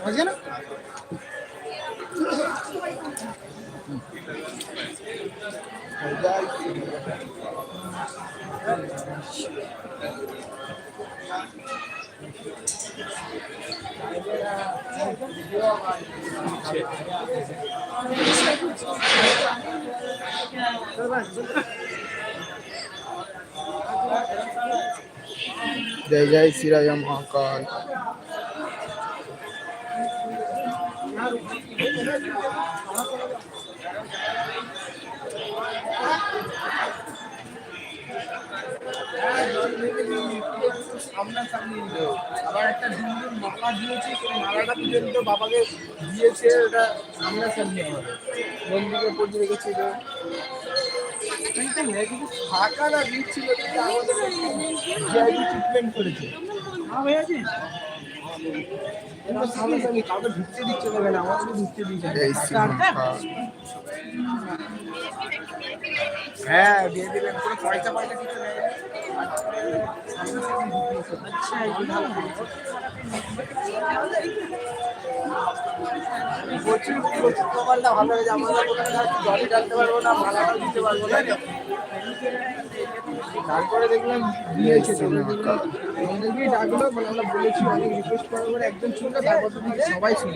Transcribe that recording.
समझ गया ना Thank you. জয় জয় শ্রীরায় মহাকাল। সামনাসামনি নিল একটা মালা দিয়েছে মালাটা পর্যন্ত বাবাকে দিয়েছে, ওটা সামনাসামনি হবে। বন্ধুকে পৌঁছে রেখেছিল হ্যাঁ দিয়ে দিলেন কোনো পয়সা পয়সা কিছু নেই। আচ্ছা ভালো। প্রচুর প্রচুর কপালটা ভালো হয়েছে আর জলে ডালতে পারব না মালাটাও দিতে পারব না। তারপরে দেখলাম দিয়েছে ডাকলো মানে আমরা বলেছি, অনেক রিকোয়েস্ট করার পরে একজন ছিল তারপর সবাই ছিল